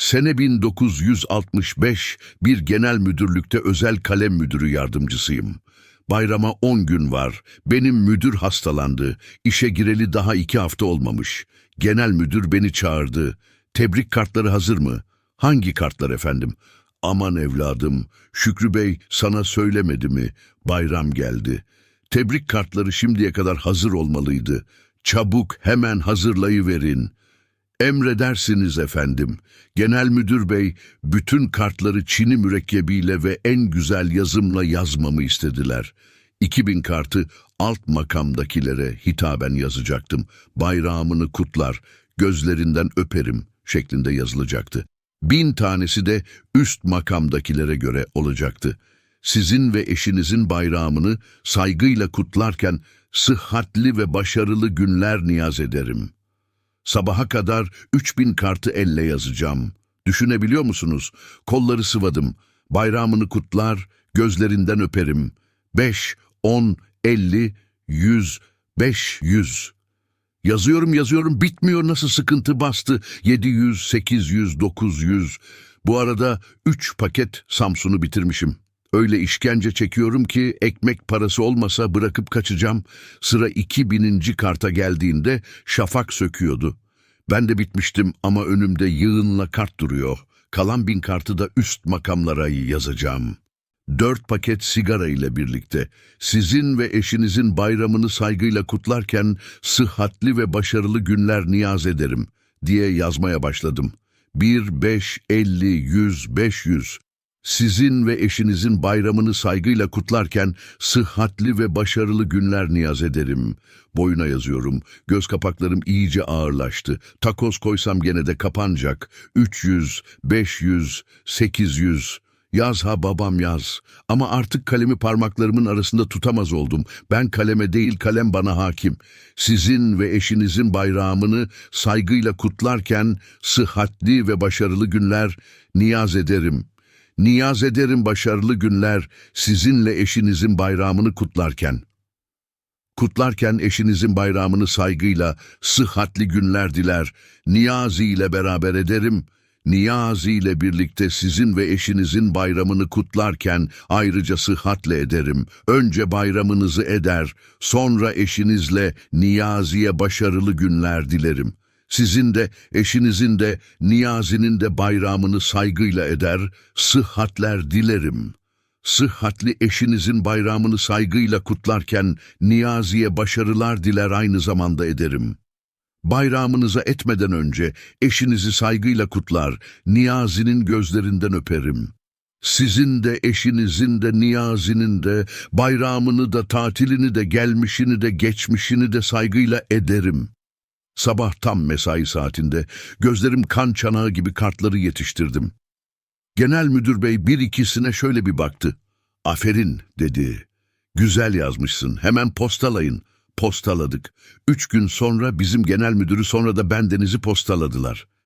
Sene 1965 bir genel müdürlükte özel kalem müdürü yardımcısıyım. Bayrama 10 gün var. Benim müdür hastalandı. İşe gireli daha iki hafta olmamış. Genel müdür beni çağırdı. Tebrik kartları hazır mı? Hangi kartlar efendim? Aman evladım, Şükrü Bey sana söylemedi mi? Bayram geldi. Tebrik kartları şimdiye kadar hazır olmalıydı. Çabuk hemen hazırlayıverin. Emredersiniz efendim. Genel müdür bey bütün kartları çini mürekkebiyle ve en güzel yazımla yazmamı istediler. 2000 kartı alt makamdakilere hitaben yazacaktım. Bayrağımını kutlar, gözlerinden öperim şeklinde yazılacaktı. Bin tanesi de üst makamdakilere göre olacaktı. Sizin ve eşinizin bayramını saygıyla kutlarken sıhhatli ve başarılı günler niyaz ederim.'' Sabaha kadar 3000 kartı elle yazacağım. Düşünebiliyor musunuz? Kolları sıvadım. Bayramını kutlar, gözlerinden öperim. 5, 10, 50, 100, 500. Yazıyorum yazıyorum bitmiyor nasıl sıkıntı bastı. 700, 800, 900. Bu arada 3 paket Samsun'u bitirmişim. Öyle işkence çekiyorum ki ekmek parası olmasa bırakıp kaçacağım. Sıra 2000. karta geldiğinde şafak söküyordu. Ben de bitmiştim ama önümde yığınla kart duruyor. Kalan bin kartı da üst makamlara yazacağım. Dört paket sigara ile birlikte sizin ve eşinizin bayramını saygıyla kutlarken sıhhatli ve başarılı günler niyaz ederim diye yazmaya başladım. 1, 5, 50, 100, 500 sizin ve eşinizin bayramını saygıyla kutlarken sıhhatli ve başarılı günler niyaz ederim. Boyuna yazıyorum. Göz kapaklarım iyice ağırlaştı. Takoz koysam gene de kapanacak. 300, 500, 800. Yaz ha babam yaz. Ama artık kalemi parmaklarımın arasında tutamaz oldum. Ben kaleme değil kalem bana hakim. Sizin ve eşinizin bayramını saygıyla kutlarken sıhhatli ve başarılı günler niyaz ederim. Niyaz ederim başarılı günler sizinle eşinizin bayramını kutlarken. Kutlarken eşinizin bayramını saygıyla, sıhhatli günler diler, Niyazi ile beraber ederim. Niyazi ile birlikte sizin ve eşinizin bayramını kutlarken ayrıca sıhhatle ederim. Önce bayramınızı eder, sonra eşinizle Niyazi'ye başarılı günler dilerim. Sizin de eşinizin de Niyazi'nin de bayramını saygıyla eder, sıhhatler dilerim. Sıhhatli eşinizin bayramını saygıyla kutlarken Niyazi'ye başarılar diler aynı zamanda ederim. Bayramınıza etmeden önce eşinizi saygıyla kutlar, Niyazi'nin gözlerinden öperim. Sizin de eşinizin de Niyazi'nin de bayramını da tatilini de gelmişini de geçmişini de saygıyla ederim. Sabah tam mesai saatinde gözlerim kan çanağı gibi kartları yetiştirdim. Genel müdür bey bir ikisine şöyle bir baktı. Aferin dedi. Güzel yazmışsın hemen postalayın. Postaladık. Üç gün sonra bizim genel müdürü sonra da bendenizi postaladılar.